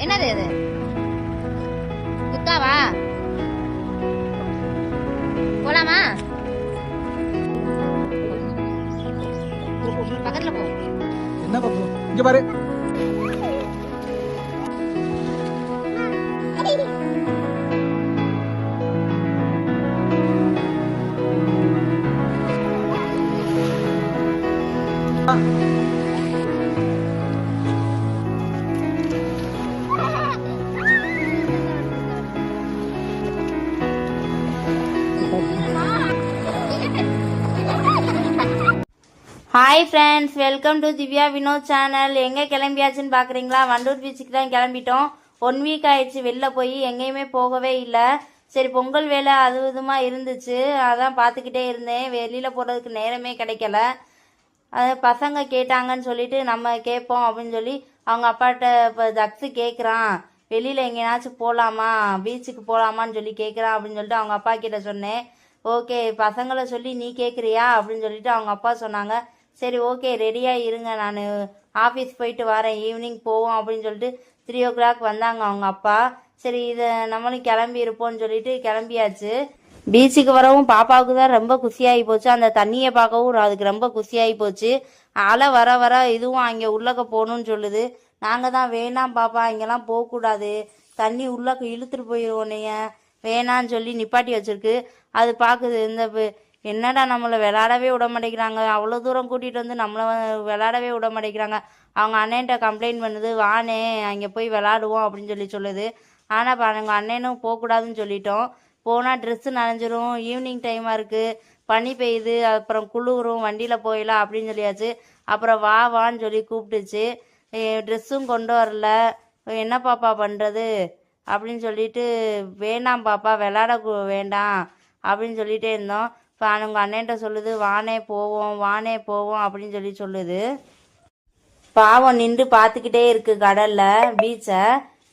என்னது அது குத்தாவா? போலாமா? பக்கத்துல போ. என்ன பாப்போம் இங்க பாரு. Hi friends welcome to Divya Vinoth channel எங்கே கிளம்பியாச்சுன்னு பார்க்குறீங்களா வண்டூர் பீச்சுக்கு தான் கிளம்பிட்டோம். ஒன் வீக் ஆயிடுச்சு. வெளில போய் எங்கேயுமே போகவே இல்லை. சரி பொங்கல் வேலை அது இதுமாக இருந்துச்சு. அதான் பார்த்துக்கிட்டே இருந்தேன். வெளியில் போகிறதுக்கு நேரமே கிடைக்கல. அது பசங்க கேட்டாங்கன்னு சொல்லிட்டு நம்ம கேட்போம் அப்படின்னு சொல்லி அவங்க அப்பாட்ட இப்போ தக்ஸு கேட்குறான் வெளியில் எங்கேனாச்சும் போகலாமா பீச்சுக்கு போகலாமான்னு சொல்லி கேட்குறான் அப்படின்னு சொல்லிட்டு அவங்க அப்பா கிட்ட சொன்னேன். ஓகே பசங்களை சொல்லி நீ கேட்குறியா அப்படின்னு சொல்லிட்டு அவங்க அப்பா சொன்னாங்க. சரி ஓகே ரெடியாக இருங்க. நான் ஆஃபீஸ் போயிட்டு வரேன். ஈவினிங் போவோம் அப்படின்னு சொல்லிட்டு த்ரீ ஓ கிளாக் வந்தாங்க அவங்க அப்பா. சரி இதை நம்மளும் கிளம்பி இருப்போம்னு சொல்லிட்டு கிளம்பியாச்சு. பீச்சுக்கு வரவும் பாப்பாவுக்கு தான் ரொம்ப குஷியாகி போச்சு. அந்த தண்ணியை பார்க்கவும் அதுக்கு ரொம்ப குசியாகி போச்சு. அலை வர வர இதுவும் அங்கே உள்ளக்க போகணும்னு சொல்லுது. நாங்கள் தான் வேணாம் பாப்பா இங்கெல்லாம் போகக்கூடாது. தண்ணி உள்ளக்க இழுத்துட்டு போயிடும் உன்னைய வேணான்னு சொல்லி நிப்பாட்டி வச்சிருக்கு. அது பார்க்குது இந்த என்னடா நம்மளை விளாடவே விட மாட்டேங்கிறாங்க அவ்வளோ தூரம் கூட்டிகிட்டு வந்து நம்மளை விளாடவே விட மாட்டேங்கிறாங்க அவங்க அண்ணன்ட்ட கம்ப்ளைண்ட் பண்ணுது வானே அங்கே போய் விளாடுவோம் அப்படின்னு சொல்லி சொல்லுது. ஆனால் இப்போ எங்கள் அண்ணனும் போகக்கூடாதுன்னு சொல்லிட்டோம். போனால் ட்ரெஸ்ஸு நனைஞ்சிரும் ஈவினிங் டைமாக இருக்குது பனி பெய்யுது அப்புறம் குளிரும் வண்டியில் போயிடலாம் அப்படின்னு சொல்லியாச்சு. அப்புறம் வா வான்னு சொல்லி கூப்பிட்டுச்சு. ட்ரெஸ்ஸும் கொண்டு வரல. என்ன பாப்பா பண்ணுறது அப்படின்னு சொல்லிட்டு வேணாம் பாப்பா விளாட வேண்டாம் அப்படின்னு சொல்லிகிட்டே இருந்தோம். இப்போ அவங்க அண்ணன்ட்ட சொல்லுது வானே போவோம் வானே போவோம் அப்படின்னு சொல்லி சொல்லுது. பாவம் நின்று பார்த்துக்கிட்டே இருக்கு கடலில் பீச்சை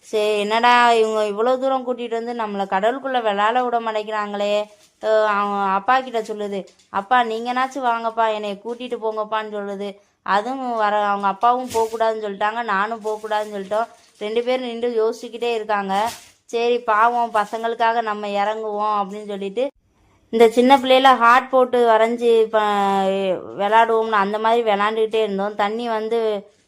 சரி என்னடா இவங்க இவ்வளோ தூரம் கூட்டிகிட்டு வந்து நம்மளை கடலுக்குள்ளே விளாட விட மாட்டேங்கிறாங்களே. அவங்க அப்பா கிட்ட சொல்லுது அப்பா நீங்கனாச்சும் வாங்கப்பா என்னை கூட்டிகிட்டு போங்கப்பான்னு சொல்லுது. அதுவும் வர அவங்க அப்பாவும் போகக்கூடாதுன்னு சொல்லிட்டாங்க நானும் போகக்கூடாதுன்னு சொல்லிட்டோம். ரெண்டு பேரும் நின்று யோசிச்சுக்கிட்டே இருக்காங்க. சரி பாவம் பசங்களுக்காக நம்ம இறங்குவோம் அப்படின்னு சொல்லிட்டு இந்த சின்ன பிள்ளையில ஹார்ட் போட்டு வரைஞ்சி இப்போ விளாடுவோம்னு அந்த மாதிரி விளாண்டுக்கிட்டே இருந்தோம். தண்ணி வந்து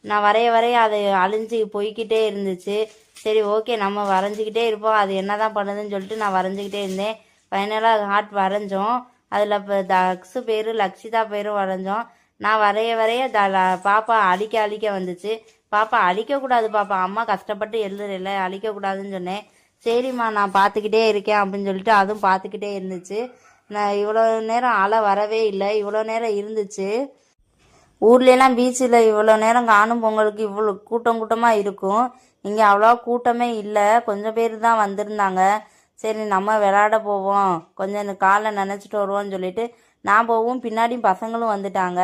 நான் வரைய வரைய அது அழிஞ்சு போய்க்கிட்டே இருந்துச்சு. சரி ஓகே நம்ம வரைஞ்சிக்கிட்டே இருப்போம். அது என்னதான் பண்ணுதுன்னு சொல்லிட்டு நான் வரைஞ்சிக்கிட்டே இருந்தேன். ஃபைனலாக அது ஹார்ட் வரைஞ்சோம். அதில் இப்போ தக்ஸு பேர் லக்ஷிதா பேரும் வரைஞ்சோம். நான் வரைய வரைய த பாப்பா அழிக்க அழிக்க வந்துச்சு. பாப்பா அழிக்கக்கூடாது பாப்பா. அம்மா கஷ்டப்பட்டு எழுதுறல அழிக்கக்கூடாதுன்னு சொன்னேன். சரிம்மா நான் பார்த்துக்கிட்டே இருக்கேன் அப்படின்னு சொல்லிட்டு அதுவும் பார்த்துக்கிட்டே இருந்துச்சு. நான் இவ்வளோ நேரம் அலை வரவே இல்லை. இவ்வளோ நேரம் இருந்துச்சு. ஊர்லெலாம் பீச்சில் இவ்வளோ நேரம் காணும் பொங்கலுக்கு இவ்வளோ கூட்டம் கூட்டமாக இருக்கும். இங்கே அவ்வளோ கூட்டமே இல்லை. கொஞ்சம் பேர் தான் வந்திருந்தாங்க. சரி நம்ம விளையாட போவோம். கொஞ்சம் காலை நினச்சிட்டு வருவோம்னு சொல்லிட்டு நான் போவும். பின்னாடி பசங்களும் வந்துட்டாங்க.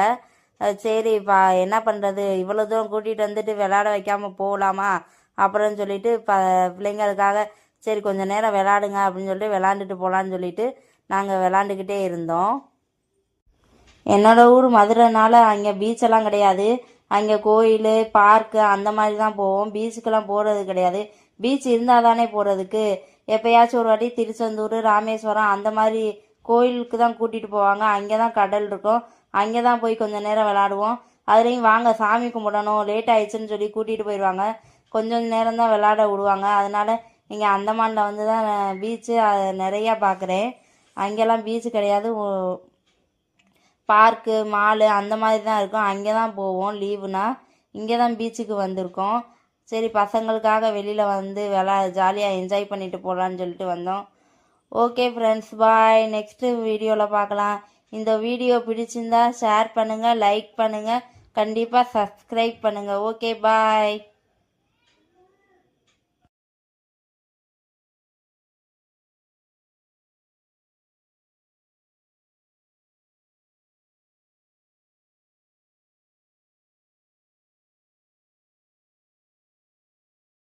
சரி பா என்ன பண்ணுறது இவ்வளோ தூரம் கூட்டிகிட்டு வந்துட்டு விளையாட வைக்காமல் போகலாமா? அப்புறம் சொல்லிட்டு ப பிள்ளைங்களுக்காக சரி கொஞ்சம் நேரம் விளாடுங்க அப்படின்னு சொல்லிட்டு விளாண்டுட்டு போகலான்னு சொல்லிட்டு நாங்கள் விளாண்டுக்கிட்டே இருந்தோம். என்னோடய ஊர் மதுரைனால அங்கே பீச்செல்லாம் கிடையாது. அங்கே கோயில் பார்க்கு அந்த மாதிரி தான் போவோம் பீச்சுக்கெல்லாம் போகிறது கிடையாது. பீச் இருந்தால் தானே போகிறதுக்கு எப்பயாச்சும் ஒரு வாட்டி திருச்செந்தூர் ராமேஸ்வரம் அந்த மாதிரி கோயிலுக்கு தான் கூட்டிகிட்டு போவாங்க. அங்கே தான் கடல் இருக்கும். அங்கே தான் போய் கொஞ்ச நேரம் விளாடுவோம். அதுலேயும் வாங்க சாமி கும்பிடணும். லேட் ஆயிடுச்சுன்னு சொல்லி கூட்டிகிட்டு போயிடுவாங்க. கொஞ்சம் நேரம் தான் விளாட விடுவாங்க. அதனால் இங்கே அந்தமானில் வந்து தான் பீச்சு நிறையா பார்க்குறேன் அங்கெல்லாம் பீச்சு கிடையாது. ஓ- பார்க்கு மாலு அந்த மாதிரி தான் இருக்கும். அங்கே தான் போவோம் லீவுனா இங்கே தான் பீச்சுக்கு வந்திருக்கோம். சரி பசங்களுக்காக வெளியில் வந்து விளா ஜாலியாக என்ஜாய் பண்ணிட்டு போகலான்னு சொல்லிட்டு வந்தோம். ஓகே ஃப்ரெண்ட்ஸ் பாய் நெக்ஸ்ட்டு வீடியோவில் பார்க்கலாம். இந்த வீடியோ பிடிச்சிருந்தா ஷேர் பண்ணுங்கள் லைக் பண்ணுங்கள் கண்டிப்பாக சப்ஸ்கிரைப் பண்ணுங்கள் ஓகே பாய்